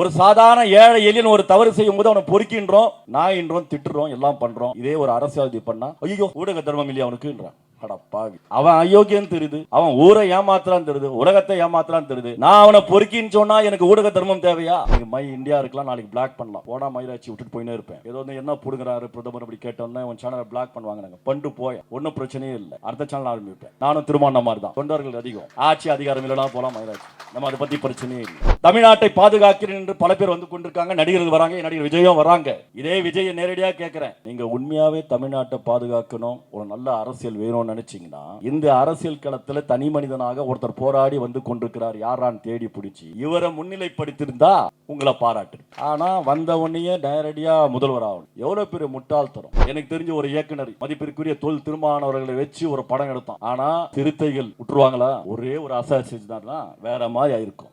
ஒரு சாதாரண ஏழை எளியன் ஒரு தவறு செய்யும் போது அவனை பொறுக்கின்றோம் நாயின்றோம் திட்டுறோம் எல்லாம் பண்றோம். இதே ஒரு அரசியல் பண்ணா ஐயோ ஊடக தர்மம் இல்லையா அவனுக்குன்றான். அடப்பாவி. அவன் அயோக்கியம் தெரியுது. அவன் ஊரை ஏமாத்துறான் தெரியுது. உலகத்தை ஏமாத்துறான் தெரியுது. நான் அவனை பொறுக்கின்னு சொன்னா எனக்கு ஊடக தர்மம் தேவையா? நீங்க மை இந்தியா இருக்கலாம் நாளைக்கு பிளாக் பண்ணலாம். போடா மயிலாச்சி விட்டுட்டு போயினே இருப்பேன். ஏதோ வந்து என்ன புடுங்குறாரு பிரதமர் அப்படி கேட்டோம்னா உன் சேனலை பிளாக் பண்ணுவாங்க நாங்க. பண்டு போய. ஒன்னும் பிரச்சனையே இல்லை. அடுத்த சேனல் ஆரம்பிப்பேன். நானும் திருமணம் மாதிரி தான் தொண்டர்கள் அதிகம். ஆட்சி அதிகாரம் இல்லைனா போலாம் மயிலாச்சி. நம்ம அதை பத்தி பிரச்சனையே இல்லை. தமிழ்நாட்டை பாதுகாக்கிறேன் என்று பல பேர் வந்து கொண்டிருக்காங்க. நடிகர்கள் வராங்க நடிகர் விஜயும் வராங்க. இதே விஜயை நேரடியாக கேட்கிறேன் நீங்க உண்மையாவே தமிழ்நாட்டை பாதுகாக்கணும். ஒரு நல்ல அரசியல் வேணும்னு நினைச்சீங்கன்னா இந்த அரசியல் களத்துல தனி மனிதனாக ஒருத்தர் போராடி வந்து கொண்டிருக்கிறார் யாரான்னு தேடி பிடிச்சி இவரை முன்னிலைப்படுத்தியிருந்தா உங்களை பாராட்டு. ஆனா வந்த உடனே நேரடியா முதல்வர் ஆகணும். எவ்வளவு பெரிய முட்டாள்தனம். எனக்கு தெரிஞ்ச ஒரு இயக்குனர் மதிப்பிற்குரிய தொல் திருமானவர்களை வச்சு ஒரு படம் எடுத்தான். ஆனா சிறுத்தைகள் விட்டுருவாங்களா ஒரே ஒரு அசாசிஸ் தான் வேற மாதிரி ஆயிருக்கும்.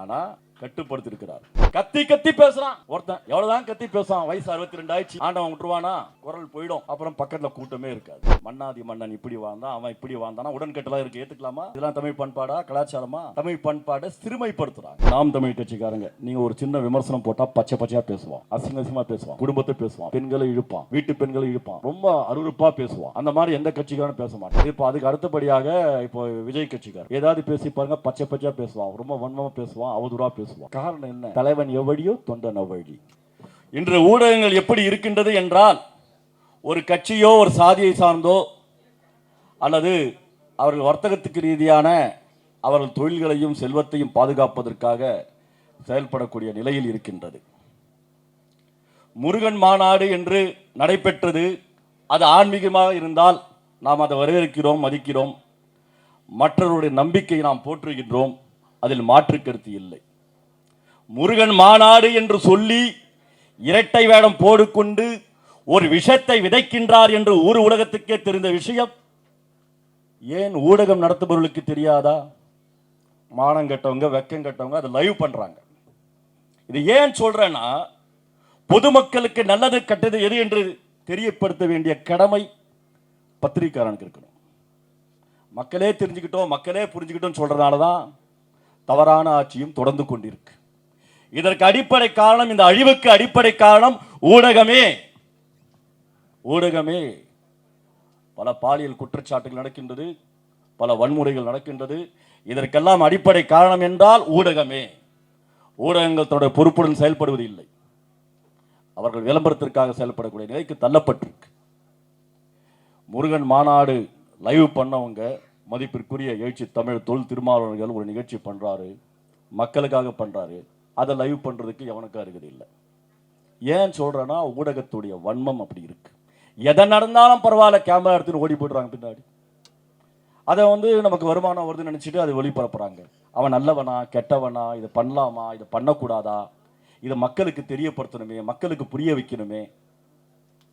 ஆனா கட்டுப்படுத்திருக்கிறார் கத்தி கத்தி பேசுறான். ஒருத்தன் எவ்வளவுதான் கத்தி பேசுவான் வயசு அறுபத்தி ரெண்டு ஆயிடுச்சு ஆண்டவன் விட்டுருவானா? குரல் போயிடும். அப்புறம் பக்கத்துல கூட்டமே இருக்காது. மன்னாதி மன்னன் இப்படி வாழ்ந்தான் அவன் இப்படி வாழ்ந்தானா? உடன்கட்டலாம் இருக்கு ஏத்துக்கலாமா? இதெல்லாம் தமிழ் பண்பாடா? கலாச்சாரமா? தமிழ் பண்பாடை சிறுமைப்படுத்துறாங்க. நாம் தமிழ் கட்சிக்காரங்க நீங்க ஒரு சின்ன விமர்சனம் போட்டா பச்சை பச்சையா பேசுவான் அசிங்க அசிங்கமா பேசுவான் குடும்பத்தை பேசுவான் பெண்களை இழுப்பான். வீட்டு பெண்களை இழுப்பான். ரொம்ப அருவருப்பா பேசுவான் அந்த மாதிரி எந்த கட்சிக்காரனும் பேச மாட்டான். இப்போ அதுக்கு அடுத்தபடியாக இப்போ விஜய் கட்சிக்கார் ஏதாவது பேசி பாருங்க பச்சை பச்சையா பேசுவான். ரொம்ப வன்மமா பேசுவான் அவதூறா பேசுவான். காரணம் என்ன? தலைவன் எவ்வழியோ தொண்டன் அவ்வழி. இன்று ஊடகங்கள் எப்படி இருக்கின்றது என்றால் ஒரு கட்சியோ ஒரு சாதியை சார்ந்தோ அல்லது அவர்கள் வர்த்தகத்துக்கு ரீதியான அவர்கள் தொழில்களையும் செல்வத்தையும் பாதுகாப்பதற்காக செயல்படக்கூடிய நிலையில் இருக்கின்றது. முருகன் மாநாடு என்று நடைபெற்றது. அது ஆன்மீகமாக இருந்தால் நாம் அதை வரவேற்கிறோம் மதிக்கிறோம். மற்றவருடைய நம்பிக்கையை நாம் போற்றுகின்றோம். அதில் மாற்று கருத்து இல்லை. முருகன் மாநாடு என்று சொல்லி இரட்டை வேடம் போடுக்கொண்டு ஒரு விஷத்தை விதைக்கின்றார் என்று ஊர் உலகத்துக்கே தெரிந்த விஷயம். ஏன் ஊடகம் நடத்துபவர்களுக்கு தெரியாதா? மானம் கட்டவங்க வெக்கம் கட்டவங்க அதை லைவ் பண்றாங்க. இது ஏன் சொல்றேன்னா பொதுமக்களுக்கு நல்லது கெட்டது எது என்று தெரியப்படுத்த வேண்டிய கடமை பத்திரிக்காரனுக்கு இருக்கணும். மக்களே தெரிஞ்சுக்கிட்டோம் மக்களே புரிஞ்சுக்கிட்டோம் சொல்றதுனால தான் தவறான ஆட்சியும் தொடர்ந்து கொண்டிருக்கு. இதற்கு அடிப்படை காரணம் இந்த அழிவுக்கு அடிப்படை காரணம் ஊடகமே. ஊடகமே பல பாலியல் குற்றச்சாட்டுகள் நடக்கின்றது பல வன்முறைகள் நடக்கின்றது. இதற்கெல்லாம் அடிப்படை காரணம் என்றால் ஊடகமே. ஊடகங்கள் தன்னுடைய பொறுப்புடன் செயல்படுவது இல்லை அவர்கள் விளம்பரத்திற்காக செயல்படக்கூடிய நிலைக்கு தள்ளப்பட்டிருக்கு. முருகன் மாநாடு லைவ் பண்ணவங்க மதிப்பிற்குரிய எழுச்சி தமிழ் தொல் திருமாவளவர்கள் ஒரு நிகழ்ச்சி பண்ணுறாரு மக்களுக்காக பண்ணுறாரு அதை லைவ் பண்ணுறதுக்கு எவனுக்கும் அருகது இல்லை. ஏன் சொல்கிறேன்னா ஊடகத்துடைய வன்மம் அப்படி இருக்கு. எதை நடந்தாலும் பரவாயில்ல கேமரா எடுத்துன்னு ஓடி போடுறாங்க பின்னாடி. அதை வந்து நமக்கு வருமானம் வருதுன்னு நினச்சிட்டு அதை ஒளிபரப்புறாங்க அவன் நல்லவனா கெட்டவனா இதை பண்ணலாமா இதை பண்ணக்கூடாதா? இதை மக்களுக்கு தெரியப்படுத்தணுமே மக்களுக்கு புரிய வைக்கணுமே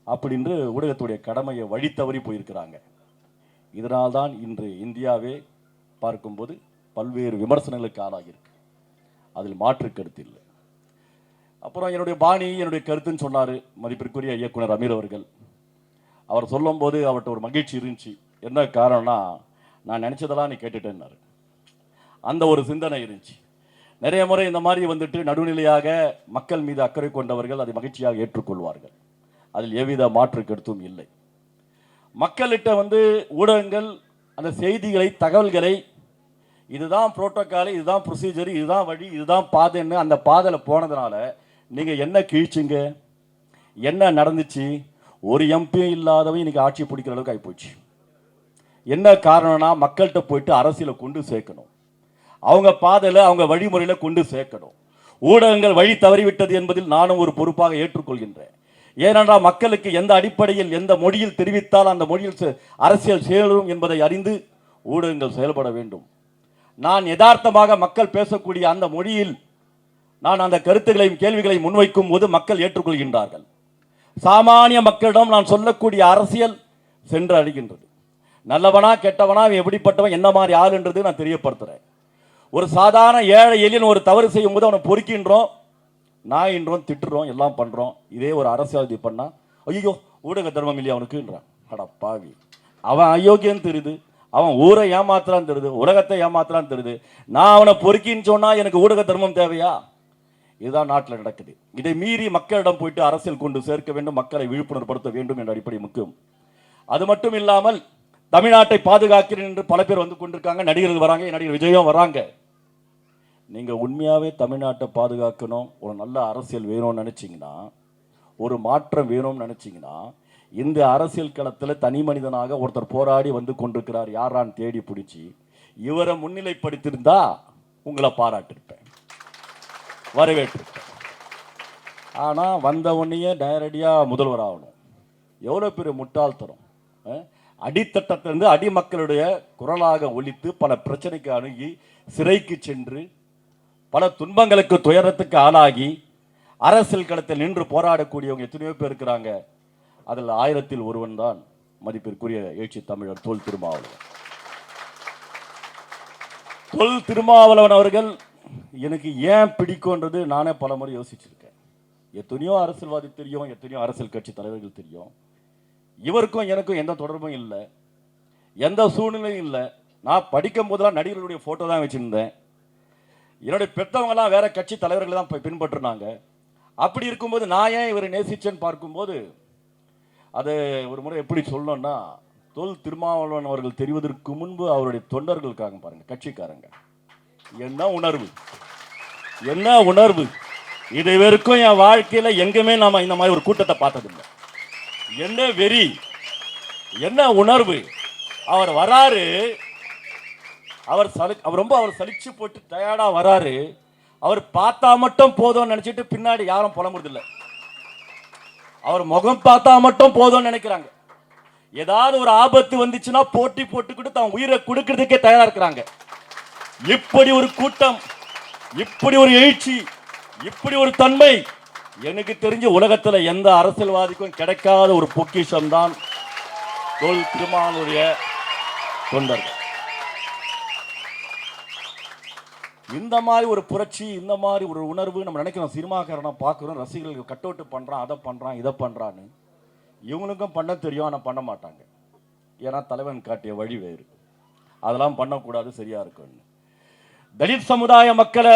அப்படின்று ஊடகத்துடைய கடமையை வழி தவறி போயிருக்கிறாங்க. இதனால்தான் இன்று இந்தியாவே பார்க்கும்போது பல்வேறு விமர்சனங்களுக்கு ஆளாகியிருக்கு. அதில் மாற்று கருத்து இல்லை. அப்புறம் என்னுடைய பாணி என்னுடைய கருத்துன்னு சொன்னார் மதிப்பிற்குரிய இயக்குனர் அமீர் அவர்கள். அவர் சொல்லும்போது அவர்கிட்ட ஒரு மகிழ்ச்சி இருந்துச்சு. என்ன காரணம்னா நான் நினச்சதெல்லாம் நீ கேட்டுட்டேன்னாரு. அந்த ஒரு சிந்தனை இருந்துச்சு. நிறைய முறை இந்த மாதிரி வந்துட்டு நடுநிலையாக மக்கள் மீது அக்கறை கொண்டவர்கள் அதை மகிழ்ச்சியாக ஏற்றுக்கொள்வார்கள். அதில் எவ்வித மாற்று கருத்தும் இல்லை. மக்கள்கிட்ட வந்து ஊடகங்கள் அந்த செய்திகளை தகவல்களை இதுதான் புரோட்டோக்கால் இதுதான் ப்ரொசீஜர் இதுதான் வழி இதுதான் பாதைன்னு அந்த பாதையில் போனதுனால நீங்கள் என்ன கிழிச்சிங்க? என்ன நடந்துச்சு? ஒரு எம்பியும் இல்லாதவன் இன்னைக்கு ஆட்சி பிடிக்கிற அளவுக்கு ஆகிப்போச்சு என்ன காரணம்னா மக்கள்கிட்ட போயிட்டு அரசியலை கொண்டு சேர்க்கணும். அவங்க பாதையில் அவங்க வழிமுறையில் கொண்டு சேர்க்கணும். ஊடகங்கள் வழி தவறிவிட்டது என்பதில் நானும் ஒரு பொறுப்பாக ஏற்றுக்கொள்கின்றேன். ஏனென்றால் மக்களுக்கு எந்த அடிப்படையில் எந்த மொழியில் தெரிவித்தால் அந்த மொழியில் செ- அரசியல் சேரும் என்பதை அறிந்து ஊடகங்கள் செயல்பட வேண்டும். நான் யதார்த்தமாக மக்கள் பேசக்கூடிய அந்த மொழியில் நான் அந்த கருத்துக்களையும் கேள்விகளையும் முன்வைக்கும் போது மக்கள் ஏற்றுக்கொள்கின்றார்கள். சாமானிய மக்களிடம் நான் சொல்லக்கூடிய அரசியல் சென்று அடைகின்றது நல்லவனா கெட்டவனா அவன் எப்படிப்பட்டவன் என்ன மாதிரி ஆளுன்றது நான் தெரியப்படுத்துகிறேன் ஒரு சாதாரண ஏழை எளியன் ஒரு தவறு செய்யும் போது அவனை பொறுக்கின்றோம். நாயின்றோம் திட்டுறோம் எல்லாம் பண்ணுறோம் இதே ஒரு அரசியல் பண்ணா ஐயோ ஊடக தர்மம் இல்லையா அவனுக்குன்றான். அட பாவி அவன் அயோக்கியன்னு தெரியுது. அவன் ஊரை ஏமாத்துறான் தருது உலகத்தை ஏமாத்துறான் தருது நான் அவனை பொறுக்கின்னு சொன்னால் எனக்கு ஊடக தர்மம் தேவையா? இதுதான் நாட்டில் நடக்குது. இதை மீறி மக்களிடம் போயிட்டு அரசியல் கொண்டு சேர்க்க வேண்டும் மக்களை விழிப்புணர்வுபடுத்த வேண்டும் என்ற அடிப்படை முக்கியம். அது மட்டும் இல்லாமல் தமிழ்நாட்டை பாதுகாக்கிறேன் என்று பல பேர் வந்து கொண்டிருக்காங்க. நடிகர்கள் வராங்க நடிகர் விஜயம் வராங்க. நீங்கள் உண்மையாகவே தமிழ்நாட்டை பாதுகாக்கணும் ஒரு நல்ல அரசியல் வேணும்னு நினச்சிங்கன்னா ஒரு மாற்றம் வேணும்னு நினச்சிங்கன்னா இந்த அரசியல் களத்தில் தனி மனிதனாக ஒருத்தர் போராடி வந்து கொண்டிருக்கிறார். யாரான்னு தேடி பிடிச்சி இவரை முன்னிலைப்படுத்தியிருந்தா உங்களை பாராட்டிருப்பேன். வரவேற்றிருப்பேன். ஆனால் வந்த உடனேயே நேரடியாக முதல்வர் ஆகணும். எவ்வளோ பெரிய முட்டாள்தனம் அடித்தட்டத்திலிருந்து அடிமக்களுடைய குரலாக ஒழித்து பல பிரச்சனைக்கு அணுகி சிறைக்கு சென்று பல துன்பங்களுக்கு துயரத்துக்கு ஆளாகி அரசியல் களத்தில் நின்று போராடக்கூடியவங்க எத்தனையோ பேர் இருக்கிறாங்க. அதில் ஆயிரத்தில் ஒருவன் தான் மதிப்பிற்குரிய எழுச்சி தமிழர் தொல் திருமாவளவன். தொல் திருமாவளவன் அவர்கள் எனக்கு ஏன் பிடிக்கும்ன்றது நானே பல முறை யோசிச்சிருக்கேன். எத்தனையோ அரசியல்வாதி தெரியும் எத்தனையோ அரசியல் கட்சி தலைவர்கள் தெரியும். இவருக்கும் எனக்கும் எந்த தொடர்பும் இல்லை. எந்த சூழ்நிலையும் இல்லை. நான் படிக்கும் போதெல்லாம் நடிகர்களுடைய ஃபோட்டோ தான் வச்சுருந்தேன். என்னுடைய பெற்றவங்கலாம் வேற கட்சி தலைவர்கள் தான் போய் அப்படி இருக்கும்போது நான் ஏன் இவரை நேசிச்சேன்னு பார்க்கும்போது அதை ஒரு முறை எப்படி சொல்லணும்னா தொல் திருமாவளவன் அவர்கள் தெரிவதற்கு முன்பு அவருடைய தொண்டர்களுக்காக பாருங்க கட்சிக்காரங்க. என்ன உணர்வு? என்ன உணர்வு? இது வரைக்கும் என் வாழ்க்கையில் எங்கேயுமே நாம இந்த மாதிரி ஒரு கூட்டத்தை பார்த்ததில்லை. என்ன வெறி? என்ன உணர்வு? அவர் வராரு. அவர் சலி அவர் ரொம்ப அவர் சலிச்சு போட்டு டயர்டாக வராரு. அவர் பார்த்தா மட்டும் போதும்னு நினச்சிட்டு பின்னாடி யாரும் புலம்புறதில்லை. அவர் முகம் பார்த்தா மட்டும் போதும்னு நினைக்கிறாங்க. ஏதாவது ஒரு ஆபத்து வந்துச்சுன்னா போட்டி போட்டுக்கிட்டு தான் உயிரை கொடுக்கறதுக்கே தயாரா இருக்கிறாங்க. இப்படி ஒரு கூட்டம் இப்படி ஒரு எழுச்சி இப்படி ஒரு தன்மை எனக்கு தெரிஞ்ச உலகத்துல எந்த அரசியல்வாதிக்கும் கிடைக்காத ஒரு பொக்கிஷம் தான் தொல் திருமானுடைய தொண்டர்கள். இந்த மாதிரி ஒரு புரட்சி இந்த மாதிரி ஒரு உணர்வு நம்ம நினைக்கிறோம். சினிமாக்காரனை பார்க்குறோம் ரசிகர்களுக்கு கட் அவுட் பண்ணுறான் அதை பண்ணுறான் இதை பண்ணுறான்னு இவங்களுக்கும் பண்ண தெரியும் ஆனால் பண்ண மாட்டாங்க. ஏன்னா தலைவன் காட்டிய வழி வேறு. அதெல்லாம் பண்ணக்கூடாது சரியாக இருக்கும்னு. தலித் சமுதாய மக்களை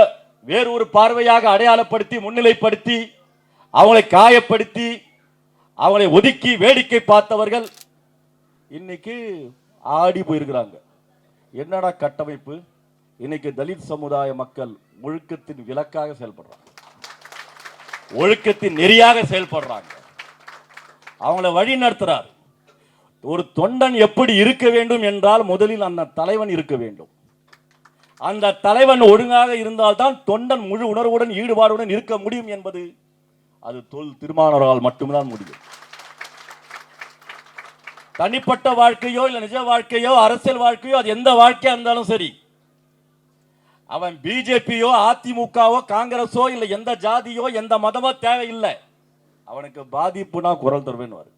வேறு ஒரு பார்வையாக அடையாளப்படுத்தி முன்னிலைப்படுத்தி அவங்களை காயப்படுத்தி அவங்களை ஒதுக்கி வேடிக்கை பார்த்தவர்கள் இன்னைக்கு ஆடி போயிருக்கிறாங்க. என்னடா கட்டமைப்பு? இன்னைக்கு தலித் சமுதாய மக்கள் ஒழுக்கத்தின் விளக்காக செயல்படுறாங்க. ஒழுக்கத்தின் நெறியாக செயல்படுறாங்க. அவங்கள வழி நடத்துறார். ஒரு தொண்டன் எப்படி இருக்க வேண்டும் என்றால் முதலில் அந்த தலைவன் இருக்க வேண்டும். அந்த தலைவன் ஒழுங்காக இருந்தால்தான் தொண்டன் முழு உணர்வுடன் ஈடுபாடுடன் இருக்க முடியும் என்பது அது தொல் திருமானவரால் மட்டும்தான் முடியும். தனிப்பட்ட வாழ்க்கையோ இல்லை நிஜ வாழ்க்கையோ அரசியல் வாழ்க்கையோ அது எந்த வாழ்க்கையா இருந்தாலும் சரி அவன் பிஜேபியோ அதிமுகவோ காங்கிரஸோ இல்லை எந்த ஜாதியோ எந்த மதமோ தேவையில்லை. அவனுக்கு பாதிப்புனா குரல் தருவேன்னு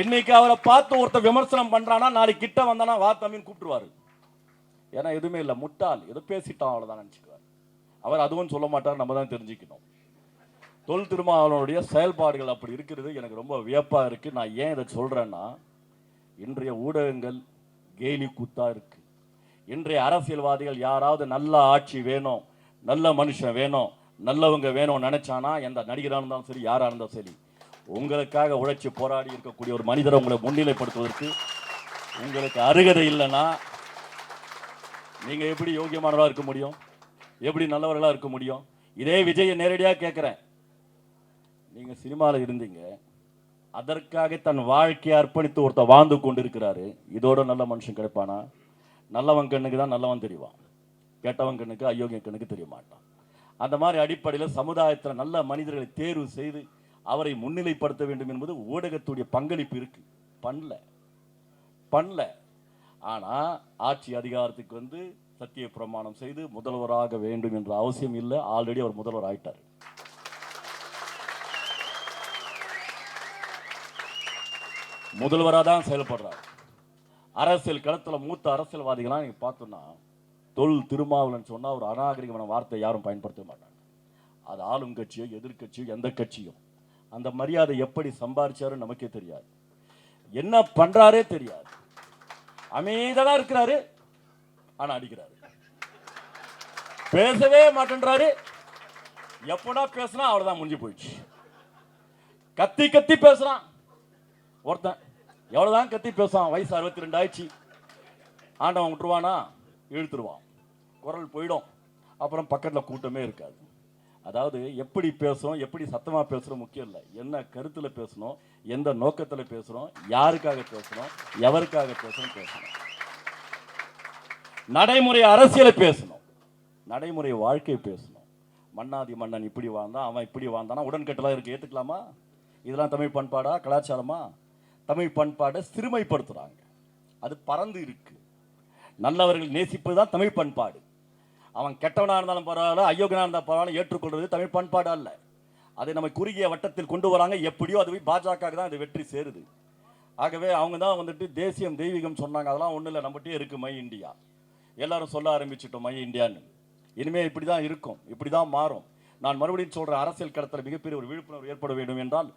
இன்னைக்கு அவரை பார்த்து ஒருத்தர் விமர்சனம் பண்றானா நாளைக்கு கிட்ட வந்தானா வா தம்பின்னு கூப்பிட்டுருவாரு. ஏன்னா எதுவுமே இல்லை. முட்டாள். எது பேசிட்டான் அவ்வளோதான் நினச்சிக்குவார். அவர் அதுவும் சொல்ல மாட்டார் நம்ம தான் தெரிஞ்சுக்கணும். தொல் திருமாவளவனுடைய செயல்பாடுகள் அப்படி இருக்கிறது. எனக்கு ரொம்ப வியப்பாக இருக்குது நான் ஏன் இதை சொல்கிறேன்னா இன்றைய ஊடகங்கள் கேலி கூத்தாக இருக்கு. இன்றைய அரசியல்வாதிகள் யாராவது நல்ல ஆட்சி வேணும் நல்ல மனுஷன் வேணும் நல்லவங்க வேணும்னு நினைச்சானா எந்த நடிகராக இருந்தாலும் சரி யாராக இருந்தாலும் சரி உங்களுக்காக உழைச்சி போராடி இருக்கக்கூடிய ஒரு மனிதரை உங்களை முன்னிலைப்படுத்துவதற்கு உங்களுக்கு அருகதை இல்லைன்னா நீங்கள் எப்படி யோகியமானவராக இருக்க முடியும்? எப்படி நல்லவர்களாக இருக்க முடியும்? இதே விஜயை நேரடியாக கேட்குறேன் நீங்கள் சினிமாவில் இருந்தீங்க. அதற்காக தன் வாழ்க்கையை அர்ப்பணித்து ஒருத்தர் வாழ்ந்து கொண்டிருக்கிறாரு. இதோட நல்ல மனுஷன் கிடைப்பானா? நல்லவன் கண்ணுக்கு தான் நல்லவன் தெரிவான். கெட்டவன் கண்ணுக்கு அயோக்கிய கண்ணுக்கு தெரிய மாட்டான் அந்த மாதிரி அடிப்படையில் சமுதாயத்தில் நல்ல மனிதர்களை தேர்வு செய்து அவரை முன்னிலைப்படுத்த வேண்டும் என்பது ஊடகத்துடைய பங்களிப்பு இருக்கு. பண்ணல. பண்ணல. ஆனால் ஆட்சி அதிகாரத்துக்கு வந்து சத்திய பிரமாணம் செய்து முதல்வராக வேண்டும் என்ற அவசியம் இல்லை. ஆல்ரெடி அவர் முதல்வர் ஆயிட்டார். முதல்வராக தான் செயல்படுறார். அரசியல் களத்தில் மூத்த அரசியல்வாதிகளாம் நீங்கள் பார்த்தோம்னா தொல் திருமாவளன் சொன்னால் ஒரு அநாகரிகமான வார்த்தை யாரும் பயன்படுத்த மாட்டாங்க. அது ஆளும் கட்சியோ எதிர்க்கட்சியோ எந்த கட்சியும் அந்த மரியாதை எப்படி சம்பாதிச்சாருன்னு நமக்கே தெரியாது. என்ன பண்றாரே தெரியாது. அமைதியா இருக்கிறாரு ஆனா அடிக்கிறாரு. பேசவே மாட்டேன்றாரு. எப்படா பேசுனா அவ்வளவுதான் முடிஞ்சு போயிடுச்சு. கத்தி கத்தி பேசுறான். ஒருத்தன் எவ்வளவுதான் கத்தி பேசுவான் வயசு அறுபத்தி ரெண்டு ஆயிடுச்சு ஆண்டவன் விட்டுருவானா? இழுத்துருவான். குரல் போயிடும். அப்புறம் பக்கத்தில் கூட்டமே இருக்காது. அதாவது எப்படி பேசுகிறோம் எப்படி சத்தமாக பேசுகிறோம் முக்கியம் இல்லை. என்ன கருத்தில் பேசணும் எந்த நோக்கத்தில் பேசுகிறோம் யாருக்காக பேசுகிறோம் எவருக்காக பேசணும் பேசணும். நடைமுறை அரசியலை பேசணும். நடைமுறை வாழ்க்கை பேசணும். மன்னாதி மன்னன் இப்படி வாழ்ந்தான் அவன் இப்படி வாழ்ந்தானா? உடன்கட்டெல்லாம் இருக்கு. ஏற்றுக்கலாமா இதெல்லாம் தமிழ் பண்பாடா? கலாச்சாரமா? தமிழ் பண்பாடை சிறுமைப்படுத்துகிறாங்க அது பறந்து இருக்கு. நல்லவர்கள் நேசிப்பது தான் தமிழ் பண்பாடு. அவன் கெட்டவனாக இருந்தாலும் பரவாயில்ல அயோகனா இருந்தால் பரவாயில்ல ஏற்றுக்கொள்வது தமிழ் பண்பாடு அல்ல. அதை நம்ம குறுகிய வட்டத்தில் கொண்டு வராங்க. எப்படியோ அது போய் பாஜக தான் அது வெற்றி சேருது. ஆகவே அவங்க தான் வந்துட்டு தேசியம் தெய்வீகம் சொன்னாங்க. அதெல்லாம் ஒன்றும் இல்லை நம்மகிட்டே இருக்கு மை இந்தியா. எல்லாரும் சொல்ல ஆரம்பிச்சிட்டோம் மை இந்தியான்னு. இனிமேல் இப்படி தான் இருக்கும். இப்படி தான் மாறும். நான் மறுபடியும் சொல்கிற அரசியல் கடத்தில் மிகப்பெரிய ஒரு விழிப்புணர்வு ஏற்பட வேண்டும் என்றால்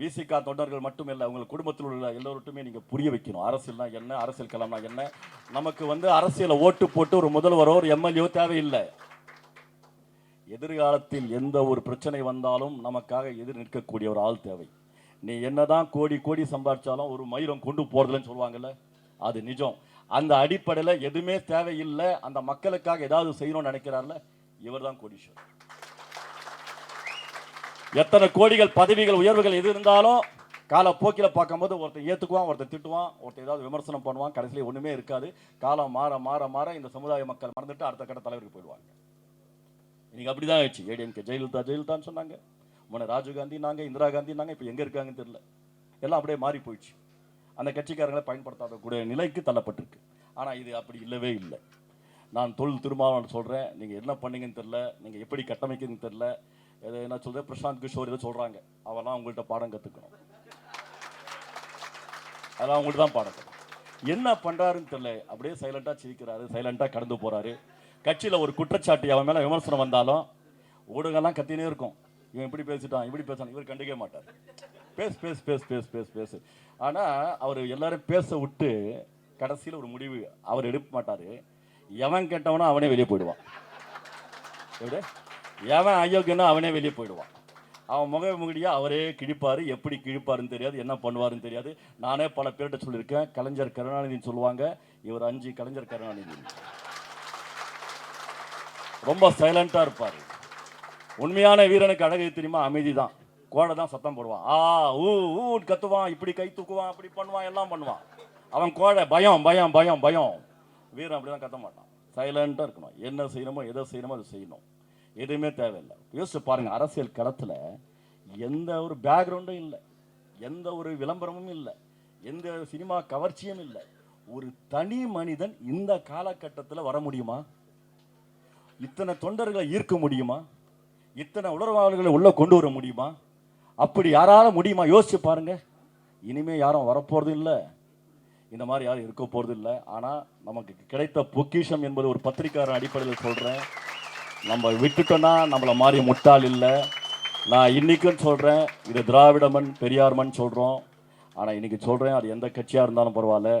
விசிகா தொண்டர்கள் மட்டுமல்ல உங்கள் குடும்பத்தில் உள்ள எல்லோருட்டுமே நீங்க புரிய வைக்கணும். அரசியல்னா என்ன அரசியல் களம்னா என்ன? நமக்கு வந்து அரசியலை ஓட்டு போட்டு ஒரு முதல்வரோ ஒரு எம்எல்ஏ தேவையில்லை. எதிர்காலத்தில் எந்த ஒரு பிரச்சனை வந்தாலும் நமக்காக எதிர் நிற்கக்கூடிய ஒரு ஆள் தேவை. நீ என்னதான் கோடி கோடி சம்பாதிச்சாலும் ஒரு மயிரம் கொண்டு போறதுலன்னு சொல்லுவாங்கல்ல அது நிஜம். அந்த அடிப்படையில் எதுவுமே தேவையில்லை. அந்த மக்களுக்காக ஏதாவது செய்யணும்னு நினைக்கிறார்ல இவர் தான் கோடீஸ்வரர். எத்தனை கோடிகள் பதவிகள் உயர்வுகள் எது இருந்தாலும் காலப்போக்கில் பார்க்கும்போது ஒருத்தன் ஏற்றுக்குவான் ஒருத்தர் திட்டுவான் ஒருத்தன் ஏதாவது விமர்சனம் பண்ணுவான் கடைசியில் ஒன்றுமே இருக்காது. காலம் மாற மாற மாற இந்த சமுதாய மக்கள் மறந்துட்டு அடுத்த கட்ட தலைவருக்கு போயிடுவாங்க. இன்னைக்கு அப்படிதான் ஆயிடுச்சு. ஏடிஎம்கே ஜெயலலிதா ஜெயலலிதான்னு சொன்னாங்க. முன்ன ராஜீவ்காந்தி நாங்கள் இந்திரா காந்தி நாங்கள் இப்போ எங்கே இருக்காங்கன்னு தெரியல. எல்லாம் அப்படியே மாறி போயிடுச்சு. அந்த கட்சிக்காரங்களை பயன்படுத்தாத கூடிய நிலைக்கு தள்ளப்பட்டிருக்கு. ஆனால் இது அப்படி இல்லவே இல்லை. நான் தொழில் திருமாவளவன் சொல்கிறேன் நீங்கள் என்ன பண்ணீங்கன்னு தெரில நீங்கள் எப்படி கட்டமைக்குதுன்னு தெரில எது என்ன சொல்றேன் பிரசாந்த் கிஷோர் ஏதோ சொல்றாங்க. அவெல்லாம் அவங்கள்ட்ட பாடம் கத்துக்கணும். அதெல்லாம் அவங்கள்ட்ட தான் பாடம் என்ன பண்றாருன்னு தெரியல. அப்படியே சைலண்டா சிரிக்கிறாரு சைலண்டா கடந்து போறாரு. கட்சியில ஒரு குற்றச்சாட்டு அவன் மேல விமர்சனம் வந்தாலும் ஊடகம்லாம் கத்தினே இருக்கும். இவன் இப்படி பேசிட்டான் இப்படி பேசான் இவர் கண்டுக்கவே மாட்டார். பேசு பேசு பேசு பேசு பேசு பேசு. ஆனா அவர் எல்லாரும் பேச விட்டு கடைசியில் ஒரு முடிவு அவர் எடுக்க மாட்டாரு. எவன் கேட்டவனோ அவனே வெளியே போயிடுவான். எப்படி? எவன் அயோக்கியனோ அவனே வெளியே போயிடுவான். அவன் முக முகடியாக அவரே கிழிப்பார். எப்படி கிழிப்பாருன்னு தெரியாது. என்ன பண்ணுவாருன்னு தெரியாது. நானே பல பேர்கிட்ட சொல்லியிருக்கேன். கலைஞர் கருணாநிதின்னு சொல்லுவாங்க. இவர் அஞ்சு கலைஞர் கருணாநிதி ரொம்ப சைலண்ட்டாக இருப்பார். உண்மையான வீரனுக்கு அழகு தெரியுமா? அமைதி தான். கோடை தான் சத்தம் போடுவான். ஆ ஊ ஊ கத்துவான். இப்படி கை தூக்குவான். அப்படி பண்ணுவான். எல்லாம் பண்ணுவான். அவன் கோடை பயம் பயம் பயம் பயம். வீரன் அப்படி தான் கத்த மாட்டான். சைலண்ட்டாக இருக்கணும். என்ன செய்யணுமோ எதை செய்யணுமோ அதை செய்யணும். எதுவுமே தேவையில்லை. யோசிச்சு பாருங்கள் அரசியல் களத்தில் எந்த ஒரு பேக்ரவுண்டும் இல்லை. எந்த ஒரு விளம்பரமும் இல்லை. எந்த சினிமா கவர்ச்சியும் இல்லை. ஒரு தனி மனிதன் இந்த காலகட்டத்தில் வர முடியுமா? இத்தனை தொண்டர்களை ஈர்க்க முடியுமா? இத்தனை உணர்வாளர்களை உள்ளே கொண்டு வர முடியுமா? அப்படி யாரால முடியுமா? யோசிச்சு பாருங்க. இனிமே யாரும் வரப்போறது இல்லை. இந்த மாதிரி யாரும் இருக்க போகிறது இல்லை. ஆனால் நமக்கு கிடைத்த பொக்கிஷம் என்பது ஒரு பத்திரிகையாளர் அடிப்படையில் சொல்கிறேன் நம்ம விட்டுட்டோன்னா நம்மள மாதிரி முட்டாள் இல்லை. நான் இன்றைக்கும் சொல்கிறேன் இது திராவிடமன் பெரியார்மன் சொல்கிறோம் ஆனால் இன்றைக்கி சொல்கிறேன் அது எந்த கட்சியாக இருந்தாலும் பரவாயில்ல.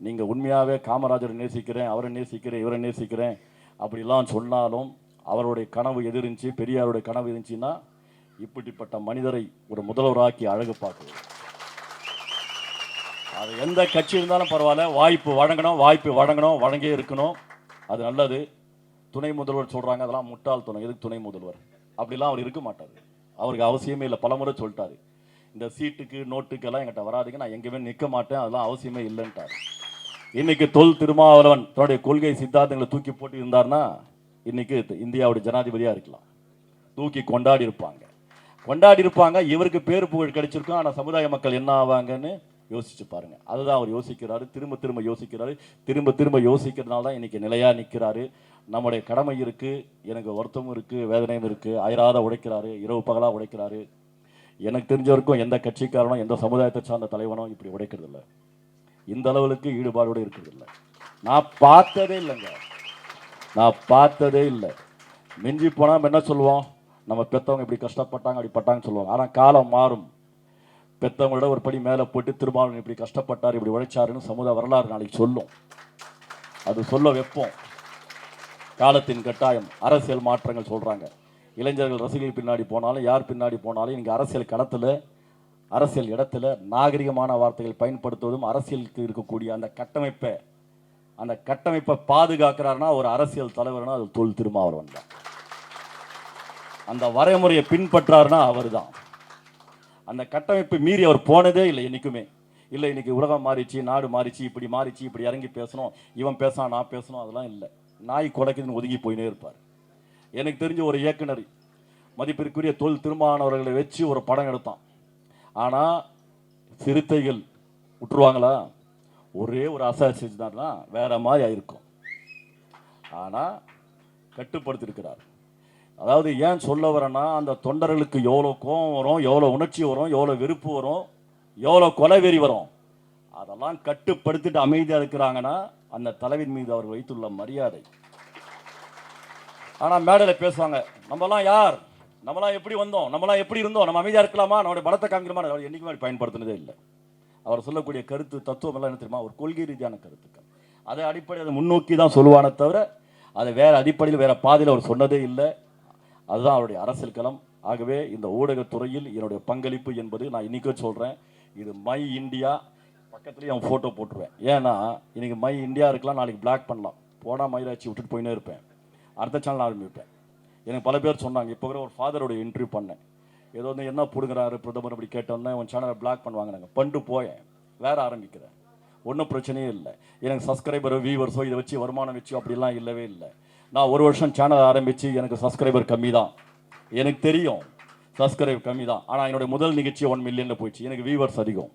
நீங்கள் உண்மையாகவே காமராஜரை நேசிக்கிறேன் அவரை நேசிக்கிறேன் இவரை நேசிக்கிறேன். அப்படிலாம் சொன்னாலும் அவருடைய கனவு எது இருந்துச்சு பெரியாருடைய கனவு இருந்துச்சுன்னா இப்படிப்பட்ட மனிதரை ஒரு முதல்வராக்கி அழகு பார்க்குது அது எந்த கட்சி இருந்தாலும் பரவாயில்ல. வாய்ப்பு வழங்கணும் வாய்ப்பு வழங்கணும் வழங்கே இருக்கணும். அது நல்லது. துணை முதல்வர் சொல்கிறாங்க அதெல்லாம் முட்டாள் துணை. எதுக்கு துணை முதல்வர்? அப்படிலாம் அவர் இருக்க மாட்டார். அவருக்கு அவசியமே இல்லை. பலமுறை சொல்லிட்டாரு. இந்த சீட்டுக்கு நோட்டுக்கெல்லாம் எங்கிட்ட வராதுங்க. நான் எங்கேயுமே நிற்க மாட்டேன். அதெல்லாம் அவசியமே இல்லைன்ட்டார். இன்னைக்கு தொல் திருமாவளவன் தன்னுடைய கொள்கை சித்தாந்தங்களை தூக்கி போட்டு இருந்தார்னா இன்னைக்கு இந்தியாவுடைய ஜனாதிபதியாக இருக்கலாம். தூக்கி கொண்டாடி இருப்பாங்க. கொண்டாடி இருப்பாங்க. இவருக்கு பேர் புகழ் கிடைச்சிருக்கும். ஆனால் சமுதாய மக்கள் என்ன ஆவாங்கன்னு யோசிச்சு பாருங்க. அதுதான் அவர் யோசிக்கிறாரு. திரும்ப திரும்ப யோசிக்கிறாரு. திரும்ப திரும்ப யோசிக்கிறதுனால தான் இன்னைக்கு நிலையா நிற்கிறாரு நம்முடைய கடமை இருக்குது எனக்கு வருத்தமும் இருக்குது வேதனையும் இருக்குது அயராத உழைக்கிறாரு இரவு பகலாக உழைக்கிறாரு எனக்கு தெரிஞ்ச வரைக்கும் எந்த கட்சிக்காரனும் எந்த சமுதாயத்தை சார்ந்த தலைவனும் இப்படி உடைக்கிறது இல்லை இந்த அளவுக்கு ஈடுபாடோடு இருக்கிறது இல்லை நான் பார்த்ததே இல்லைங்க. நான் பார்த்ததே இல்லை. மிஞ்சி போனால் நம்ம என்ன சொல்லுவோம்? நம்ம பெற்றவங்க இப்படி கஷ்டப்பட்டாங்க அப்படி பட்டாங்கன்னு சொல்லுவாங்க. ஆனால் காலம் மாறும். பெற்றவங்களோட ஒரு படி மேலே போட்டு திருமாவளவன் இப்படி கஷ்டப்பட்டார் இப்படி உழைச்சாருன்னு சமுதாய வரலாறு நாளைக்கு சொல்லும். அது சொல்ல வைப்போம். காலத்தின் கட்டாயம் அரசியல் மாற்றங்கள் சொல்கிறாங்க இளைஞர்கள் ரசிகர்கள் பின்னாடி போனாலும் யார் பின்னாடி போனாலும் இன்றைக்கி அரசியல் களத்தில் அரசியல் இடத்துல நாகரிகமான வார்த்தைகள் பயன்படுத்துவதும் அரசியலுக்கு இருக்கக்கூடிய அந்த கட்டமைப்பை அந்த கட்டமைப்பை பாதுகாக்கிறாருன்னா ஒரு அரசியல் தலைவர்னா அது தொல் திருமாவளவன் தான். அந்த வரைமுறையை பின்பற்றாருன்னா அவர்தான். அந்த கட்டமைப்பு மீறி அவர் போனதே இல்லை என்னைக்குமே. இல்லை இன்னைக்கு உலகம் மாறிச்சு நாடு மாறிச்சு இப்படி மாறிச்சு இப்படி இறங்கி பேசணும் இவன் பேசணும் நான் பேசணும் அதெல்லாம் இல்லை. நாய் குலைக்குதுன்னு ஒதுங்கி போயினே இருப்பார். எனக்கு தெரிஞ்ச ஒரு இயக்குனர் மதிப்பிற்குரிய தொல் திருமானவர்களை வச்சு ஒரு படம் எடுத்தான். ஆனால் சிறுத்தைகள் விட்டுருவாங்களா ஒரே ஒரு அசை செஞ்சுதான்னா வேற மாதிரி ஆயிருக்கும். ஆனால் கட்டுப்படுத்தியிருக்கிறார் அதாவது ஏன் சொல்ல வரேன்னா அந்த தொண்டர்களுக்கு எவ்வளோ கோபம் வரும் எவ்வளோ உணர்ச்சி வரும் எவ்வளோ வெறுப்பு வரும் எவ்வளோ கொலைவெறி வரும். அதெல்லாம் கட்டுப்படுத்திட்டு அமைதியாக இருக்கிறாங்கன்னா அந்த தலைவின் மீது அவர் வைத்துள்ள மரியாதை. ஆனால் மேடையில் பேசுவாங்க நம்மலாம் யார்? நம்மளாம் எப்படி வந்தோம்? நம்மளாம் எப்படி இருந்தோம்? நம்ம அமைதியாக இருக்கலாமா? நம்மளுடைய பலத்தை காமிக்கிறோமா? அவர் என்னைக்குமே பயன்படுத்தினதே இல்லை. அவர் சொல்லக்கூடிய கருத்து தத்துவம் எல்லாம் என்ன தெரியுமா? ஒரு கொள்கை ரீதியான கருத்துக்கள். அதை அடிப்படை அதை முன்னோக்கி தான் சொல்லுவானே தவிர அதை வேறு அடிப்படையில் வேறு பாதையில் அவர் சொன்னதே இல்லை. அதுதான் அவருடைய அரசியல் களம். ஆகவே இந்த ஊடகத்துறையில் என்னுடைய பங்களிப்பு என்பது நான் இன்னைக்கும் சொல்கிறேன் இது மை இந்தியா பக்கத்துலேயே அவன் ஃபோட்டோ போட்டுருவேன். ஏன்னா இன்னைக்கு மை இந்தியா இருக்கலாம் நாளைக்கு பிளாக் பண்ணலாம். போடா மயிலாச்சி விட்டுட்டு போயினே இருப்பேன். அடுத்த சேனல் ஆரம்பிப்பேன். எனக்கு பல பேர் சொன்னாங்க இப்போ கூட ஒரு ஃபாதரோட இன்டர்வியூ பண்ணேன். ஏதோ வந்து என்ன பிடுங்குறாரு பிரதமர் அப்படி கேட்டோன்னே உன் சேனலை பிளாக் பண்ணுவாங்க நாங்கள் பண்டு போயேன். வேற ஆரம்பிக்கிறேன். ஒன்றும் பிரச்சனையே இல்லை. எனக்கு சப்ஸ்கிரைபரோ வியூவர்ஸோ இதை வச்சு வருமானம் வச்சு அப்படிலாம் இல்லவே இல்லை. நான் ஒரு வருஷம் சேனல் ஆரம்பித்து எனக்கு சப்ஸ்கிரைபர் கம்மி தான். எனக்கு தெரியும் சப்ஸ்கிரைபர் கம்மி தான். ஆனால் என்னுடைய முதல் நிகழ்ச்சி ஒன் மில்லியனில் போயிடுச்சு. எனக்கு வியூவர்ஸ் அதிகம்.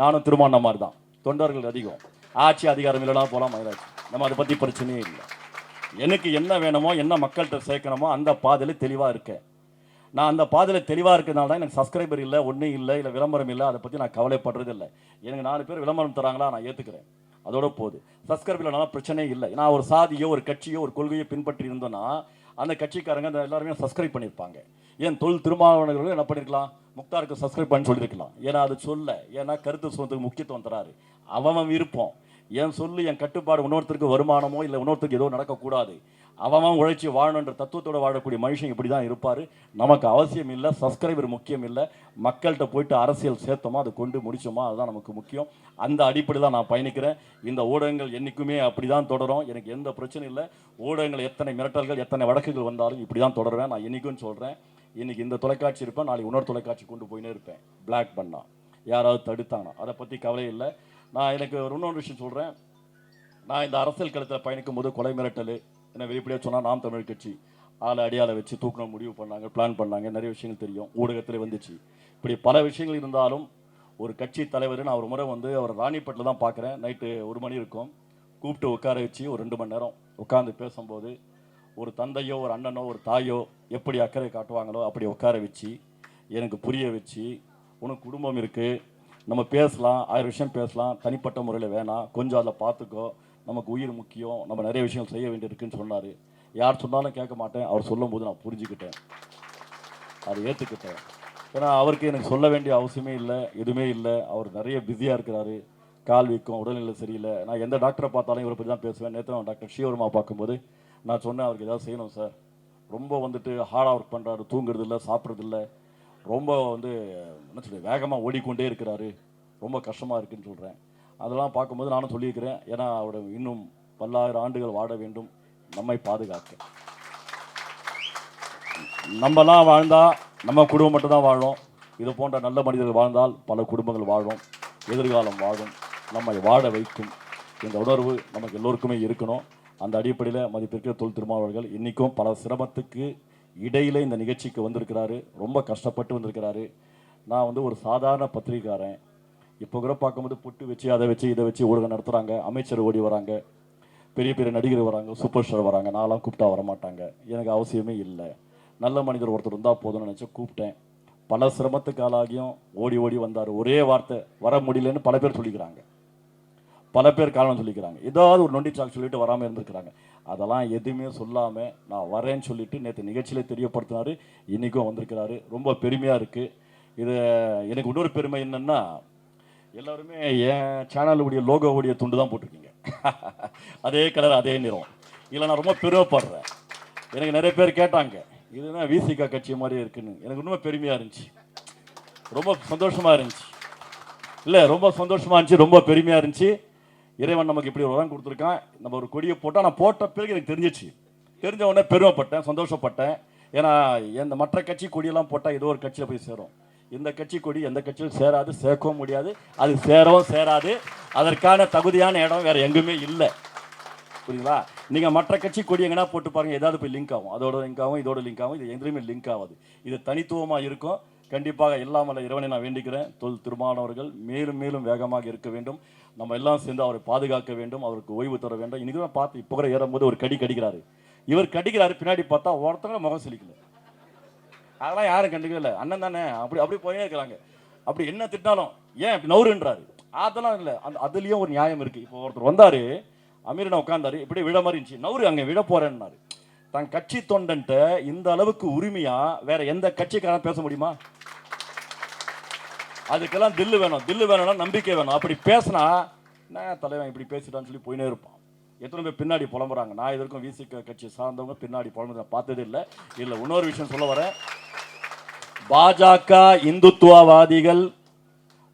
நானும் திருமணம் மாதிரி தான். தொண்டர்கள் அதிகம். ஆட்சி அதிகாரம் இல்லைனா போகலாம் மயிலாட்சி நம்ம அதை பற்றி பிரச்சனையே இல்லை. எனக்கு என்ன வேணுமோ என்ன மக்கள்கிட்ட சேர்க்கணுமோ அந்த பாதையில் தெளிவாக இருக்கேன் நான் அந்த பாதையில் தெளிவாக இருக்கிறதுனால தான் எனக்கு சப்ஸ்கிரைபர் இல்லை ஒன்றும் இல்லை இல்லை விளம்பரம் இல்லை. அதை பற்றி நான் கவலைப்படுறது இல்லை. எனக்கு நாலு பேர் விளம்பரம் தராங்களா நான் ஏற்றுக்கிறேன் அதோட போகுது. சப்ஸ்கிரைபர் இல்லைனா பிரச்சனையே இல்லை. நான் ஒரு சாதியோ ஒரு கட்சியோ ஒரு கொள்கையோ பின்பற்றி இருந்தோன்னா அந்த கட்சிக்காரங்க அந்த எல்லாருமே சப்ஸ்கிரைப் பண்ணியிருப்பாங்க. ஏன் தொழில் திருமாவளவர்கள் என்ன பண்ணியிருக்கலாம் முக்தாருக்கு சப்ஸ்கிரைப் பண்ணி சொல்லியிருக்கலாம் ஏன்னா அது சொல்ல ஏன்னா கருத்து சுதந்திரத்துக்கு முக்கியத்துவம் தராரு. அவன் இருப்போம். என் சொல்லு என் கட்டுப்பாடு இன்னொருத்தருக்கு வருமானமோ இல்லை இன்னொருத்தருக்கு ஏதோ நடக்கக்கூடாது. அவன் உழைச்சி வாழணுன்ற தத்துவத்தோட வாழக்கூடிய மனுஷன் இப்படி தான் இருப்பார். நமக்கு அவசியம் இல்லை சப்ஸ்கிரைபர் முக்கியம் இல்லை. மக்கள்கிட்ட போயிட்டு அரசியல் சேர்த்தோமா அதை கொண்டு முடிச்சோமா அதுதான் நமக்கு முக்கியம். அந்த அடிப்படையில் நான் பயணிக்கிறேன். இந்த ஊடகங்கள் என்றைக்குமே அப்படி தான் தொடரும். எனக்கு எந்த பிரச்சனையும் இல்லை. ஊடகங்கள் எத்தனை மிரட்டல்கள் எத்தனை வழக்குகள் வந்தாலும் இப்படி தான் தொடருவேன். நான் என்றைக்கும் சொல்கிறேன் இன்னைக்கு இந்த தொலைக்காட்சி இருப்பேன் நாளைக்கு இன்னொரு தொலைக்காட்சி கொண்டு போயினே இருப்பேன். பிளாக் பண்ணால் யாராவது தடுத்தானா? அதை பற்றி கவலை இல்லை. நான் எனக்கு ஒரு இன்னொரு விஷயம் சொல்கிறேன் நான் இந்த அரசியல் களத்தில் பயணிக்கும் போது கொலை மிரட்டல் என்ன வெளிப்படையாக சொன்னால் நாம் தமிழ் கட்சி ஆளை அடியாளை வச்சு தூக்கணும் முடிவு பண்ணாங்க பிளான் பண்ணாங்க நிறைய விஷயங்கள் தெரியும் ஊடகத்தில் வந்துச்சு. இப்படி பல விஷயங்கள் இருந்தாலும் ஒரு கட்சி தலைவர் நான் ஒரு முறை வந்து அவர் ராணிப்பட்டில் தான் பார்க்குறேன். நைட்டு ஒரு மணி இருக்கும். கூப்பிட்டு உட்கார வச்சு ஒரு ரெண்டு மணி நேரம் உட்காந்து பேசும்போது ஒரு தந்தையோ ஒரு அண்ணனோ ஒரு தாயோ எப்படி அக்கறை காட்டுவாங்களோ அப்படி உட்கார வச்சு எனக்கு புரிய வச்சு உனக்கு குடும்பம் இருக்குது நம்ம பேசலாம் ஆயிரம் விஷயம் பேசலாம் தனிப்பட்ட முறையில் வேணாம் கொஞ்சம் அதில் பார்த்துக்கோ நமக்கு உயிர் முக்கியம் நம்ம நிறைய விஷயங்கள் செய்ய வேண்டியிருக்குன்னு சொன்னார். யார் சொன்னாலும் கேட்க மாட்டேன் அவர் சொல்லும்போது நான் புரிஞ்சுக்கிட்டேன். அதை ஏற்றுக்கிட்டேன் ஏன்னா அவருக்கு எனக்கு சொல்ல வேண்டிய அவசியமே இல்லை எதுவுமே இல்லை அவர் நிறைய பிஸியாக இருக்கிறாரு. கால் வீக்கம் உடல்நிலை சரியில்லை. நான் எந்த டாக்டரை பார்த்தாலும் இவரை பற்றி தான் பேசுவேன். நேற்று டாக்டர் ஸ்ரீவர்மா பார்க்கும்போது நான் சொன்னேன் அவருக்கு ஏதாவது செய்யணும் சார் ரொம்ப வந்துட்டு ஹார்டாக ஒர்க் பண்ணுறாரு தூங்குறது இல்லை சாப்பிட்றது இல்லை ரொம்ப வந்து என்ன சொல்றது வேகமாக ஓடிக்கொண்டே இருக்கிறாரு. ரொம்ப கஷ்டமாக இருக்குன்னு சொல்கிறேன் அதெல்லாம் பார்க்கும்போது நானும் சொல்லியிருக்கிறேன். ஏன்னா அவரோட இன்னும் பல்லாயிரம் ஆண்டுகள் வாழ வேண்டும். நம்மை பாதுகாக்க. நம்மலாம் வாழ்ந்தால் நம்ம குடும்பம் மட்டும் தான் வாழும். இது போன்ற நல்ல மனிதர்கள் வாழ்ந்தால் பல குடும்பங்கள் வாழும். எதிர்காலம் வாழும். நம்மை வாழ வைக்கும். இந்த உணர்வு நமக்கு எல்லோருக்குமே இருக்கணும். அந்த அடிப்படையில் மதிப்பிற்கிற தொல் திருமாவர்கள் இன்றைக்கும் பல சிரமத்துக்கு இடையில இந்த நிகழ்ச்சிக்கு வந்திருக்கிறாரு. ரொம்ப கஷ்டப்பட்டு வந்திருக்கிறாரு. நான் வந்து ஒரு சாதாரண பத்திரிகாரன் இப்போ கூட பார்க்கும்போது புட்டு வச்சு அதை வச்சு இதை வச்சு ஊடகம் நடத்துகிறாங்க அமைச்சர் ஓடி வராங்க. பெரிய பெரிய நடிகர் வராங்க. சூப்பர் ஸ்டார் வராங்க. நான்லாம் கூப்பிட்டா வர மாட்டாங்க எனக்கு அவசியமே இல்லை. நல்ல மனிதர் ஒருத்தர் இருந்தால் போதும்னு நினச்சி கூப்பிட்டேன். பல சிரமத்துக்கு ஆளாகியும் ஓடி ஓடி வந்தார். ஒரே வார்த்தை வர முடியலன்னு பல பேர் சொல்லிக்கிறாங்க. பல பேர் காரணம் சொல்லிக்கிறாங்க. ஏதாவது ஒரு நொண்டி சாக்கு சொல்லிட்டு வராமல் இருந்திருக்கிறாங்க. அதெல்லாம் எதுவுமே சொல்லாமல் நான் வரேன்னு சொல்லிட்டு நேற்று நிகழ்ச்சியில் தெரியப்படுத்தினார். இன்றைக்கும் வந்திருக்கிறாரு. ரொம்ப பெருமையாக இருக்குது இது எனக்கு இன்னொரு பெருமை என்னென்னா எல்லாருமே என் சேனலுடைய லோகோவுடைய துண்டு தான் போட்டிருக்கீங்க. அதே கலர் அதே நிறம். இதில் நான் ரொம்ப பெருமைப்படுறேன். எனக்கு நிறைய பேர் கேட்டாங்க இதுதான் விசிகா கட்சி மாதிரி இருக்குன்னு. எனக்கு ரொம்ப பெருமையாக இருந்துச்சு. ரொம்ப சந்தோஷமாக இருந்துச்சு. இல்லை ரொம்ப சந்தோஷமாக இருந்துச்சு ரொம்ப பெருமையாக இருந்துச்சு. இறைவன் நமக்கு இப்படி ஒரு வரம் கொடுத்துருக்கான். நம்ம ஒரு கொடியை போட்டால் நான் போட்ட பிறகு எனக்கு தெரிஞ்சிச்சு. தெரிஞ்ச உடனே பெருமைப்பட்டேன் சந்தோஷப்பட்டேன். ஏன்னா எந்த மற்ற கட்சி கொடியெல்லாம் போட்டால் ஏதோ ஒரு கட்சியில் போய் சேரும். இந்த கட்சி கொடி எந்த கட்சியும் சேராது சேர்க்கவும் முடியாது. அது சேரவும் சேராது. அதற்கான தகுதியான இடம் வேறு எங்குமே இல்லை. புரியுங்களா நீங்கள் மற்ற கட்சி கொடி எங்கன்னா போட்டு பாருங்க ஏதாவது போய் லிங்க் ஆகும். அதோட லிங்க் ஆகும் இதோட லிங்க் ஆகும் இது எதுலையுமே லிங்க் ஆகாது. இது தனித்துவமாக இருக்கும். கண்டிப்பாக இல்லாமல் இறைவனை நான் வேண்டிக்கிறேன். தொல் திருமானவர்கள் மேலும் மேலும் வேகமாக இருக்க வேண்டும். நம்ம எல்லாம் சேர்ந்து அவரை பாதுகாக்க வேண்டும் அவருக்கு ஓய்வு தர வேண்டும். இன்னைக்கு தான் பார்த்து இப்போ கூட ஏறும்போது ஒரு கடி கடிக்கிறாரு. இவர் கடிக்கிறாரு பின்னாடி பார்த்தா ஒருத்தங்க முகம் சிலிக்கல. அதெல்லாம் யாரும் கண்டுக்கல அண்ணன் தானே அப்படி அப்படி போயே இருக்கிறாங்க. அப்படி என்ன திட்டாலும் ஏன் இப்படி நவருன்றாரு அதெல்லாம் இல்லை. அந்த அதுலேயும் ஒரு நியாயம் இருக்குது இப்போ ஒருத்தர் வந்தார் அமீரனை உட்காந்தாரு இப்படி விழ மாதிரி இருந்துச்சு. நவரு அங்கே விட போறேன்னாரு. தன் கட்சி தொண்டன்ட்ட இந்த அளவுக்கு உரிமையாக வேற எந்த கட்சிக்காரன் பேச முடியுமா? அதுக்கெல்லாம் தில்லு வேணும் தில்லு வேணும்னா நம்பிக்கை வேணும். அப்படி பேசினா நான் தலைவன் இப்படி பேசிட்டான்னு சொல்லி போயினே இருப்பான். எத்தனை பேர் பின்னாடி புலம்புறாங்க. நான் இதற்கும் விசி கட்சி சார்ந்தவங்க பின்னாடி புலம்புறத பார்த்ததே இல்லை. இல்லை இன்னொரு விஷயம் சொல்ல வரேன். பாஜக இந்துத்துவவாதிகள்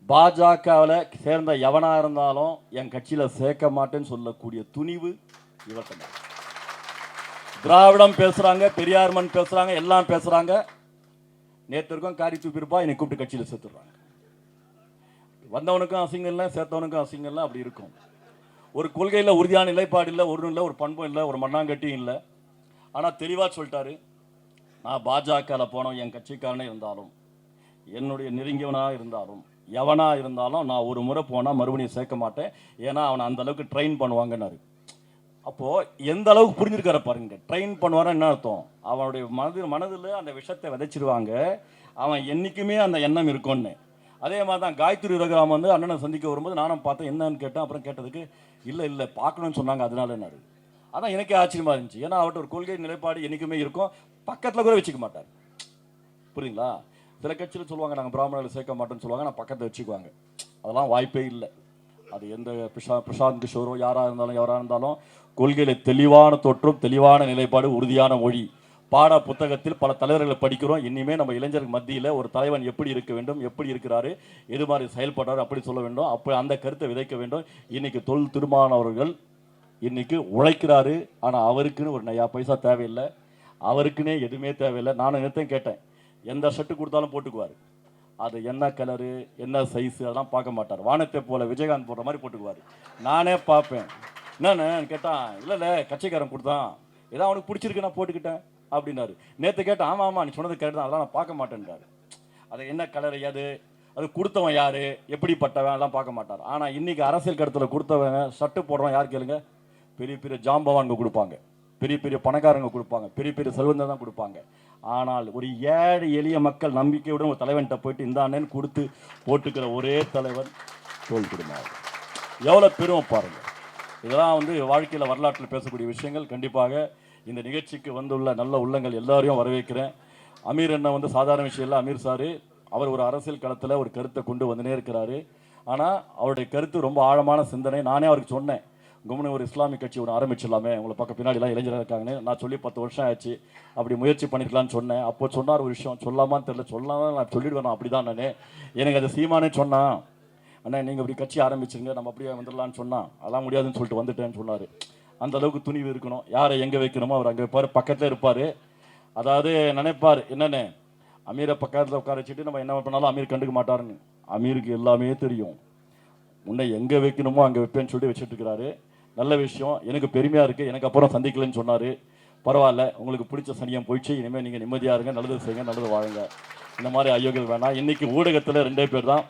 பாஜகவில் சேர்ந்த எவனாக இருந்தாலும் என் கட்சியில் சேர்க்க மாட்டேன்னு சொல்லக்கூடிய துணிவு இவர்கிட்ட திராவிடம் பேசுகிறாங்க பெரியார்மன் பேசுகிறாங்க எல்லாம் பேசுகிறாங்க நேற்று இருக்கும் காரி தூப்பிருப்பா என்னை கூப்பிட்டு கட்சியில் சேர்த்துடுறாங்க. வந்தவனுக்கும் அசிங்கம் இல்லை சேர்த்தவனுக்கும் அசிங்கம் இல்லை அப்படி இருக்கும். ஒரு கொள்கையில் உறுதியான நிலைப்பாடு இல்லை ஒரு இல்லை ஒரு பண்பும் இல்லை ஒரு மண்ணாங்கட்டியும் இல்லை. ஆனால் தெளிவாக சொல்லிட்டாரு நான் பாஜகவில் போனோம் என் கட்சிக்காரனே இருந்தாலும் என்னுடைய நெருங்கியவனாக இருந்தாலும் எவனாக இருந்தாலும் நான் ஒரு முறை போனால் மறுபடியும் சேர்க்க மாட்டேன். ஏன்னா அவனை அந்த அளவுக்கு ட்ரெயின் பண்ணுவாங்கன்னாரு. அப்போது எந்த அளவுக்கு புரிஞ்சிருக்காரு பாருங்க ட்ரெயின் பண்ணுவாரா என்ன அர்த்தம்? அவனுடைய மனது மனதில் அந்த விஷத்தை விதைச்சிருவாங்க. அவன் என்றைக்குமே அந்த எண்ணம் இருக்கும்னு. அதே மாதிரி தான் காயத்ரி ரகுராம் வந்து அண்ணனை சந்திக்க வரும்போது நானும் பார்த்தேன் என்னன்னு கேட்டேன் அப்புறம் கேட்டதுக்கு இல்லை இல்லை பார்க்கணும்னு சொன்னாங்க அதனால என்னாரு அதான் எனக்கே ஆச்சரியமா இருந்துச்சு. ஏன்னா அவர்கிட்ட ஒரு கொள்கை நிலைப்பாடு என்றைக்குமே இருக்கும். பக்கத்தில் கூட வச்சுக்க மாட்டார். புரியுங்களா சில கட்சியில் சொல்லுவாங்க நாங்கள் பிராமணர்களை சேர்க்க மாட்டோம்னு சொல்லுவாங்க நான் பக்கத்தில் வச்சுக்குவாங்க. அதெல்லாம் வாய்ப்பே இல்லை. அது எந்த பிரசா பிரசாந்த் கிஷோரோ யாராக இருந்தாலும் யாராக இருந்தாலும் கொள்கையில் தெளிவான தோற்றம் தெளிவான நிலைப்பாடு உறுதியான மொழி. பாட புத்தகத்தில் பல தலைவர்களை படிக்கிறோம். இனிமேல் நம்ம இளைஞர்கள் மத்தியில் ஒரு தலைவன் எப்படி இருக்க வேண்டும் எப்படி இருக்கிறாரு எது மாதிரி செயல்படுறாரு அப்படி சொல்ல வேண்டும். அப்படி அந்த கருத்தை விதைக்க வேண்டும். இன்னைக்கு தொல் திருமானவர்கள் இன்னைக்கு உழைக்கிறாரு. ஆனால் அவருக்குன்னு ஒரு நயா பைசா தேவையில்லை. அவருக்குன்னே எதுவுமே தேவையில்லை. நானும் என்னத்தையும் கேட்டேன். எந்த ஷர்ட்டு கொடுத்தாலும் போட்டுக்குவார். அது என்ன கலரு என்ன சைஸு அதெல்லாம் பார்க்க மாட்டார். வானத்தை போல விஜயகாந்த் போடுற மாதிரி போட்டுக்குவார். நானே பார்ப்பேன். என்னன்னு கேட்டான். இல்லை இல்லை கட்சிக்காரன் கொடுத்தான். ஏதோ அவனுக்கு பிடிச்சிருக்கு நான் போட்டுக்கிட்டேன் அப்படின்னாரு. நேற்று கேட்டேன் ஆமாம் ஆமாம் நீ சொன்னது கேட்டு அதெல்லாம் நான் பார்க்க மாட்டேன்றாரு. அது என்ன கலர் எது? அது கொடுத்தவன் யார்? எப்படிப்பட்டவன்? எல்லாம் பார்க்க மாட்டார். ஆனால் இன்றைக்கி அரசியல் கடத்தில் கொடுத்தவன் சட்டு போடுறவன் யார் கேளுங்க? பெரிய பெரிய ஜாம்பவான்கள் கொடுப்பாங்க. பெரிய பெரிய பணக்காரங்க கொடுப்பாங்க. பெரிய பெரிய செல்வந்தர் தான் கொடுப்பாங்க. ஆனால் ஒரு ஏழை எளிய மக்கள் நம்பிக்கையுடன் ஒரு தலைவன்கிட்ட போயிட்டு இந்த அண்ணன் கொடுத்து போட்டுக்கிற ஒரே தலைவன் தோல் குடும்பம் எவ்வளோ பெருமை பாருங்கள் இதெல்லாம் வந்து வாழ்க்கையில் வரலாற்றில் பேசக்கூடிய விஷயங்கள். கண்டிப்பாக இந்த நிகழ்ச்சிக்கு வந்துள்ள நல்ல உள்ளங்கள் எல்லாரையும் வரவேற்கிறேன். அமீர் அண்ணன் வந்து சாதாரண விஷயம் இல்லை அமீர் சாரு. அவர் ஒரு அரசியல் களத்தில் ஒரு கருத்தை கொண்டு வந்துனே இருக்கிறாரு. ஆனால் அவருடைய கருத்து ரொம்ப ஆழமான சிந்தனை. நானே அவருக்கு சொன்னேன் கும்னு ஒரு இஸ்லாமிய கட்சி ஒன்று ஆரம்பிச்சிடலாமே. உங்களை பக்கம் பின்னாடிலாம் இளைஞராக இருக்காங்கன்னு. நான் சொல்லி பத்து வருஷம் ஆச்சு. அப்படி முயற்சி பண்ணிக்கலான்னு சொன்னேன். அப்போ சொன்னார் ஒரு விஷயம் சொல்லாமான்னு தெரில சொல்லாம நான் சொல்லிடுவேன். அப்படி தான் நானே. எனக்கு அது சீமானே சொன்னான் அண்ணா நீங்கள் இப்படி கட்சி ஆரம்பிச்சிருங்க. நம்ம அப்படியே வந்துடலாம்னு சொன்னால் அதெல்லாம் முடியாதுன்னு சொல்லிட்டு வந்துட்டேன்னு சொன்னார். அந்த அளவுக்கு துணிவு இருக்கணும். யாரை எங்கே வைக்கணுமோ அவர் அங்கே வைப்பார் பக்கத்தில் இருப்பார். அதாவது நினைப்பார் என்னென்ன? அமீரை பக்கத்தில் உட்கார வச்சுட்டு நம்ம என்ன பண்ணாலும் அமீர் கண்டுக்க மாட்டாருன்னு. அமீருக்கு எல்லாமே தெரியும். உன்னை எங்கே வைக்கணுமோ அங்கே வைப்பேன்னு சொல்லி வச்சுட்டு இருக்கிறாரு நல்ல விஷயம் எனக்கு பெருமையாக இருக்குது எனக்கு அப்புறம் சந்திக்கலன்னு சொன்னார். பரவாயில்ல உங்களுக்கு பிடிச்ச சனியம் போயிடுச்சு இனிமேல் நீங்கள் நிம்மதியாக இருங்க நல்லது செய்யுங்க நல்லது வாழுங்க. இந்த மாதிரி ஐயோகள் வேணாம். இன்னைக்கு ஊடகத்தில் ரெண்டே பேர் தான்.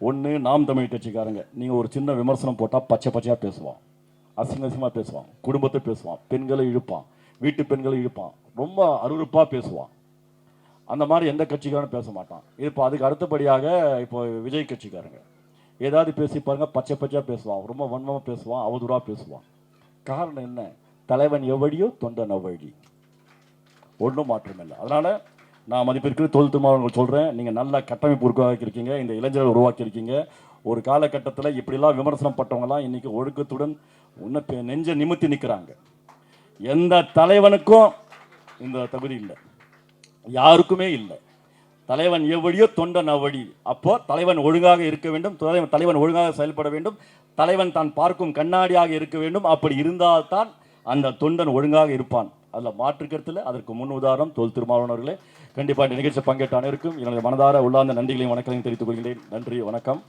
ஒன்று நாம் தமிழ் கட்சிக்காரங்க. நீங்கள் ஒரு சின்ன விமர்சனம் போட்டால் பச்சை பச்சையாக பேசுவான் அசிங்க அசிங்கமாக பேசுவான். குடும்பத்தை பேசுவான். பெண்களை இழுப்பான். வீட்டு பெண்களை இழுப்பான். ரொம்ப அருவருப்பாக பேசுவான். அந்த மாதிரி எந்த கட்சிக்காரனும் பேச மாட்டான். இப்போ அதுக்கு அடுத்தபடியாக இப்போ விஜய் கட்சிக்காரங்க. ஏதாவது பேசி பாருங்க பச்சை பச்சையாக பேசுவான். ரொம்ப வன்மமாக பேசுவான் அவதூறாக பேசுவான். காரணம் என்ன? தலைவன் எவ்வழியோ தொண்டன் எவ்வழி ஒன்றும் மாற்றம் இல்லை. அதனால நான் மதிப்பிற்கு தொல் திருமாவளவர்கள் சொல்கிறேன் நீங்கள் நல்ல கட்டமைப்பு உருவாக்கியிருக்கீங்க. இந்த இளைஞர்கள் உருவாக்கியிருக்கீங்க. ஒரு காலகட்டத்தில் இப்படிலாம் விமர்சனம் பட்டவங்கலாம் இன்றைக்கி ஒழுக்கத்துடன் உன்னை பெ- நெஞ்ச நிமித்தி நிற்கிறாங்க எந்த தலைவனுக்கும் இந்த தகுதி இல்லை. யாருக்குமே இல்லை. தலைவன் எவ்வழியோ தொண்டன் அவ்வழி அப்போ தலைவன் ஒழுங்காக இருக்க வேண்டும். தலைவன் தலைவன் ஒழுங்காக செயல்பட வேண்டும். தலைவன் தான் பார்க்கும் கண்ணாடியாக இருக்க வேண்டும். அப்படி இருந்தால்தான் அந்த தொண்டன் ஒழுங்காக இருப்பான். அதில் மாற்று கருத்தில் அதற்கு முன் உதாரணம் தோல் திருமாவளவர்களே கண்டிப்பாக நிகழ்ச்சி பங்கேற்ற அனைவருக்கும் எனது மனதார உள்ளார்ந்த நன்றிகளையும் வணக்கங்களையும் தெரிவித்துக் கொள்கிறேன் நன்றி வணக்கம்.